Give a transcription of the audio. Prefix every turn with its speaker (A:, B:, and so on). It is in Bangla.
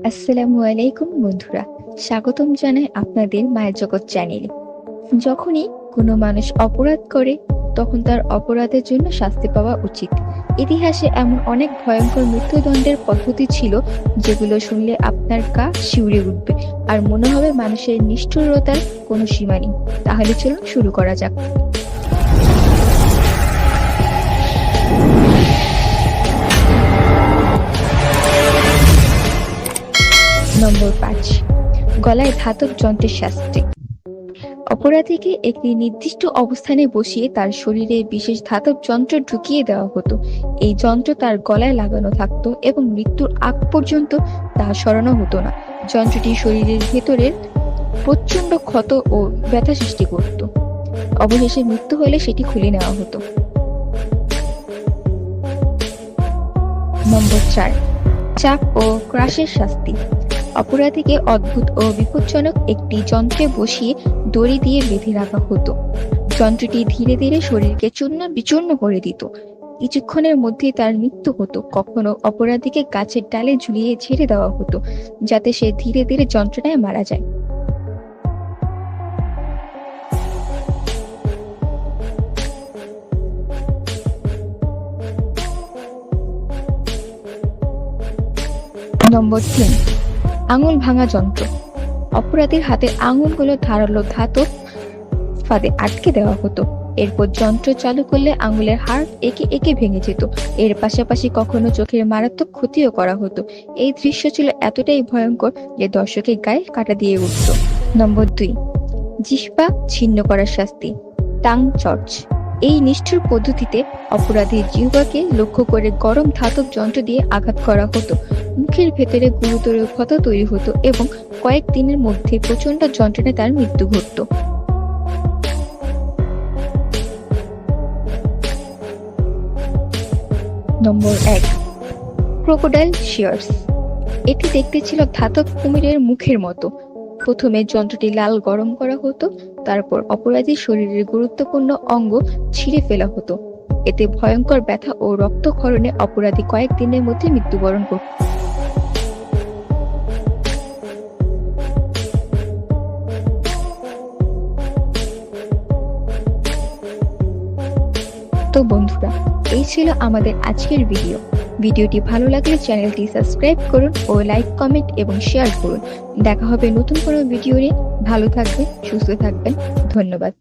A: আসসালামু আলাইকুম বন্ধুরা। স্বাগতম জানাই আপনাদের মায়ের জগৎ চ্যানেলে। যখনই কোনো মানুষ অপরাধ করে, তখন তার অপরাধের জন্য শাস্তি পাওয়া উচিত। ইতিহাসে এমন অনেক ভয়ঙ্কর মৃত্যুদণ্ডের পদ্ধতি ছিল, যেগুলো শুনলে আপনার গা শিউরে উঠবে আর মনে হবে মানুষের নিষ্ঠুরতার কোনো সীমা নেই। তাহলে চলুন শুরু করা যাক। নম্বর পাঁচ। গলায় ধাতব যন্ত্রের শাস্তি। অপরাধীকে একটি নির্দিষ্ট অবস্থানে বসিয়ে তার শরীরে বিশেষ ধাতব যন্ত্র ঢুকিয়ে দেওয়া হতো। এই যন্ত্র তার গলায় লাগানো থাকতো এবং মৃত্যুর আগ পর্যন্ত তা সরানো হতো না। যন্ত্রটি শরীরের ভেতরের প্রচণ্ড ক্ষত ও ব্যথা সৃষ্টি করত। অবশেষে মৃত্যু হলে সেটি খুলে নেওয়া হতো। নম্বর চার। চাপ ও ক্রাশের শাস্তি। অপরাধীকে অদ্ভুত ও বিপজ্জনক একটি যন্ত্রে বসিয়ে দড়ি দিয়ে বেঁধে রাখা হতো। যন্ত্রটি ধীরে ধীরে শরীরকে চূর্ণ বিচূর্ণ করে দিত। কিছুক্ষণের মধ্যেই তার মৃত্যু হতো। কখনো অপরাধীকে গাছের ডালে ঝুলিয়ে ছেড়ে দেওয়া হতো, যাতে সে ধীরে ধীরে যন্ত্রণায় মারা যায়। নম্বর তিন। আঙুল ভাঙা যন্ত্র। অপরাধীর হাতে আঙুলগুলো ধারালো ধাতব ফাঁদে আটকে দেওয়া হতো। এরপর যন্ত্র চালু করলে আঙুলের হাড় একে একে ভেঙে যেত। এর পাশাপাশি কখনো চোখের মারাত্মক ক্ষতিও করা হতো। এই দৃশ্য ছিল এতটাই ভয়ঙ্কর যে দর্শকের গায়ে কাটা দিয়ে উঠত। নম্বর দুই, জিহ্বা ছিন্ন করার শাস্তি। টাং চর্চ। এই নিষ্ঠুর পদ্ধতিতে অপরাধীর জিহ্বাকে লক্ষ্য করে গরম ধাতব যন্ত্র দিয়ে আঘাত করা হতো। মুখের ভেতরে গুরুতর ক্ষত তৈরি হতো এবং কয়েক দিনের মধ্যে প্রচণ্ড যন্ত্রণায় তার মৃত্যু ঘটত। নম্বর এক, ক্রোকোডাইল শিয়ার্স। এটি দেখতে ছিল ধাতব কুমিরের মুখের মতো। প্রথমে যন্ত্রটি লাল গরম করা হতো, তারপর অপরাধীর শরীরের গুরুত্বপূর্ণ অঙ্গ ছিঁড়ে ফেলা হতো। এতে ভয়ঙ্কর ব্যথা ও রক্তক্ষরণে অপরাধী কয়েক দিনের মধ্যে মৃত্যুবরণ করত। তো বন্ধুরা, এই ছিল আমাদের আজকের ভিডিও ভিডিওটি ভালো লাগলে চ্যানেলটি সাবস্ক্রাইব করুন ও লাইক, কমেন্ট এবং শেয়ার করুন। দেখা হবে নতুন কোনো ভিডিও নিয়ে। ভালো থাকবেন, সুস্থ থাকবেন। ধন্যবাদ।